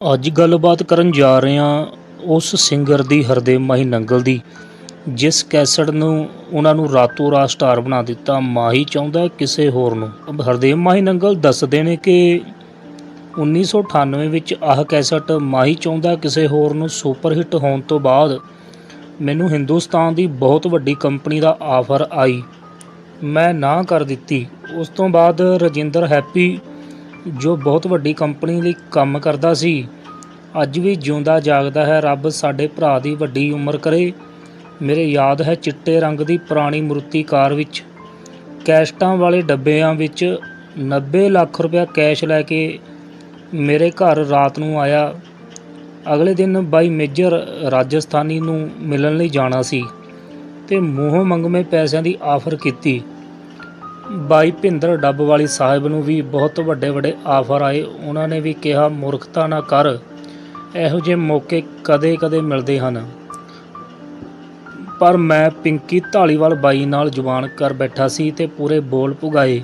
ਅੱਜ ਗੱਲਬਾਤ ਕਰਨ ਜਾ ਰਹੇ ਹਾਂ ਉਸ ਸਿੰਗਰ ਦੀ ਹਰਦੇਵ ਮਾਹੀ ਨੰਗਲ ਦੀ, ਜਿਸ ਕੈਸਟ ਨੂੰ ਉਹਨਾਂ ਨੂੰ ਰਾਤੋਂ ਰਾਤ ਸਟਾਰ ਬਣਾ ਦਿੱਤਾ। ਮਾਹੀ ਚਾਹੁੰਦਾ ਕਿਸੇ ਹੋਰ ਨੂੰ। ਹਰਦੇਵ ਮਾਹੀ ਨੰਗਲ ਦੱਸਦੇ ਨੇ ਕਿ 1998 ਵਿੱਚ ਆਹ ਕੈਸਟ ਮਾਹੀ ਚਾਹੁੰਦਾ ਕਿਸੇ ਹੋਰ ਨੂੰ ਸੁਪਰ ਹਿੱਟ ਹੋਣ ਤੋਂ ਬਾਅਦ ਮੈਨੂੰ ਹਿੰਦੁਸਤਾਨ ਦੀ ਬਹੁਤ ਵੱਡੀ ਕੰਪਨੀ ਦਾ ਆਫਰ ਆਈ। ਮੈਂ ਨਾ ਕਰ ਦਿੱਤੀ। ਉਸ ਤੋਂ ਬਾਅਦ ਰਜਿੰਦਰ ਹੈਪੀ ਜੋ ਬਹੁਤ ਵੱਡੀ ਕੰਪਨੀ ਲਈ ਕੰਮ ਕਰਦਾ ਸੀ, ਅੱਜ ਵੀ ਜਿਉਂਦਾ ਜਾਗਦਾ ਹੈ, ਰੱਬ ਸਾਡੇ ਭਰਾ ਦੀ ਵੱਡੀ ਉਮਰ ਕਰੇ। ਮੇਰੇ ਯਾਦ ਹੈ ਚਿੱਟੇ ਰੰਗ ਦੀ ਪੁਰਾਣੀ ਮਰੂਤੀ ਕਾਰ ਵਿੱਚ। ਕੈਸਟਾਂ ਵਾਲੇ ਡੱਬਿਆਂ ਵਿੱਚ 90 ਲੱਖ ਰੁਪਇਆ ਕੈਸ਼ ਲੈ ਕੇ ਮੇਰੇ ਘਰ ਰਾਤ ਨੂੰ ਆਇਆ। ਅਗਲੇ ਦਿਨ ਬਾਈ ਮੇਜਰ ਰਾਜਸਥਾਨੀ ਨੂੰ ਮਿਲਣ ਲਈ ਜਾਣਾ ਸੀ ਤੇ ਮੂੰਹੋਂ ਮੰਗਵੇਂ ਪੈਸਿਆਂ ਦੀ ਆਫਰ ਕੀਤੀ। ਬਾਈ ਭਿੰਦਰ ਡੱਬ ਵਾਲੀ ਸਾਹਿਬ ਨੂੰ ਵੀ ਬਹੁਤ ਵੱਡੇ ਵੱਡੇ ਆਫਰ ਆਏ। ਉਹਨਾਂ ਨੇ ਵੀ ਕਿਹਾ, ਮੂਰਖਤਾ ਨਾ ਕਰ। ਇਹੋ ਜਿਹੇ ਮੌਕੇ ਕਦੇ-ਕਦੇ ਮਿਲਦੇ ਹਨ। ਪਰ ਮੈਂ ਪਿੰਕੀ ਢਾਲੀਵਾਲ ਬਾਈ ਨਾਲ ਜ਼ੁਬਾਨ ਕਰ ਬੈਠਾ ਸੀ ਤੇ ਪੂਰੇ ਬੋਲ ਪੁਗਾਏ।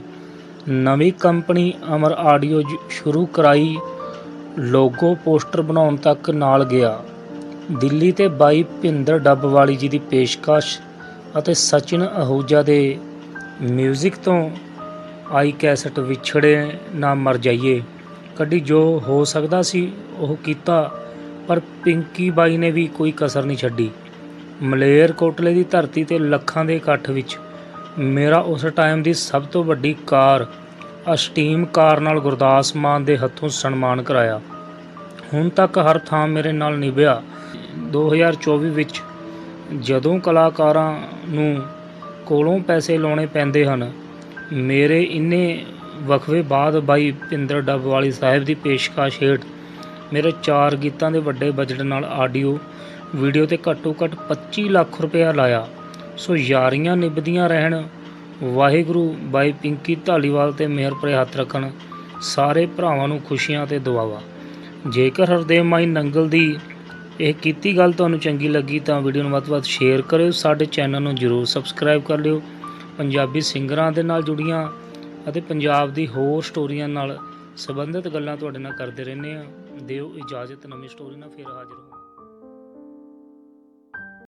ਨਵੀਂ ਕੰਪਨੀ ਅਮਰ ਆਡੀਓ ਸ਼ੁਰੂ ਕਰਾਈ। ਲੋਗੋ ਪੋਸਟਰ ਬਣਾਉਣ ਤੱਕ ਨਾਲ ਗਿਆ। ਦਿੱਲੀ ਤੇ ਬਾਈ ਭਿੰਦਰ ਡੱਬ ਵਾਲੀ ਜੀ ਦੀ ਪੇਸ਼ਕਸ਼ ਅਤੇ ਸਚਿਨ ਅਹੂਜਾ ਦੇ ਮਿਊਜ਼ਿਕ ਤੋਂ ਆਈ ਕੈਸਟ ਵਿਛੜੇ ਨਾ ਮਰ ਜਾਈਏ। ਕੱਢੀ ਜੋ ਹੋ ਸਕਦਾ ਸੀ ਉਹ ਕੀਤਾ, ਪਰ ਪਿੰਕੀ ਬਾਈ ਨੇ ਵੀ ਕੋਈ ਕਸਰ ਨਹੀਂ ਛੱਡੀ। ਮਲੇਰ ਕੋਟਲੇ ਦੀ ਧਰਤੀ ਤੇ ਲੱਖਾਂ ਦੇ ਇਕੱਠ ਵਿੱਚ ਮੇਰਾ ਉਸ ਟਾਈਮ ਦੀ ਸਭ ਤੋਂ ਵੱਡੀ ਕਾਰ, ਅਸਟੀਮ ਕਾਰ ਨਾਲ ਗੁਰਦਾਸ ਮਾਨ ਦੇ ਹੱਥੋਂ ਸਨਮਾਨ ਕਰਾਇਆ। ਹੁਣ ਤੱਕ ਹਰ ਥਾਂ ਮੇਰੇ ਨਾਲ ਨਿਭਿਆ। 2024 ਵਿੱਚ ਜਦੋਂ ਕਲਾਕਾਰਾਂ ਨੂੰ ਕੋਲੋਂ ਪੈਸੇ ਲਾਉਣੇ ਪੈਂਦੇ ਹਨ। ਮੇਰੇ ਇੰਨੇ ਵਕਫੇ ਬਾਅਦ ਬਾਈ ਪਿੰਦਰ ਡੱਬ ਵਾਲੀ ਸਾਹਿਬ ਦੀ ਪੇਸ਼ਕਸ਼ ਹੇਠ ਮੇਰੇ ਚਾਰ ਗੀਤਾਂ ਦੇ ਵੱਡੇ ਬਜਟ ਨਾਲ ਆਡੀਓ ਵੀਡੀਓ ਤੇ ਘੱਟੋ ਘੱਟ 25 ਲੱਖ ਰੁਪਇਆ ਲਾਇਆ। ਸੋ ਯਾਰੀਆਂ ਨਿਭਦੀਆਂ ਰਹਿਣ। ਵਾਹਿਗੁਰੂ ਬਾਈ ਪਿੰਕੀ ਢਾਲੀਵਾਲ ਤੇ ਮਿਹਰ ਭਰੇ ਹੱਥ ਰੱਖਣ। ਸਾਰੇ ਭਰਾਵਾਂ ਨੂੰ ਖੁਸ਼ੀਆਂ ਤੇ ਦੁਆਵਾ। ਜੇਕਰ ਹਰਦੇਵ ਮਾਈ ਨੰਗਲ ਦੀ ਇਹ ਕੀਤੀ ਗੱਲ ਤੁਹਾਨੂੰ ਚੰਗੀ ਲੱਗੀ ਤਾਂ ਵੀਡੀਓ ਨੂੰ ਵੱਧ ਤੋਂ ਵੱਧ ਸ਼ੇਅਰ ਕਰਿਓ, ਸਾਡੇ ਚੈਨਲ ਨੂੰ ਜਰੂਰ ਸਬਸਕ੍ਰਾਈਬ ਕਰ ਲਿਓ। ਪੰਜਾਬੀ ਸਿੰਗਰਾਂ ਦੇ ਨਾਲ ਜੁੜੀਆਂ ਅਤੇ ਪੰਜਾਬ ਦੀ ਹੋਰ ਸਟੋਰੀਆਂ ਨਾਲ ਸੰਬੰਧਿਤ ਗੱਲਾਂ ਤੁਹਾਡੇ ਨਾਲ ਕਰਦੇ ਰਹਿੰਦੇ ਆ ਦਿਓ ਇਜਾਜ਼ਤ, ਨਵੀਂ ਸਟੋਰੀ ਨਾਲ ਫੇਰ ਹਾਜ਼ਰ ਹੋਵਾਂਗੇ।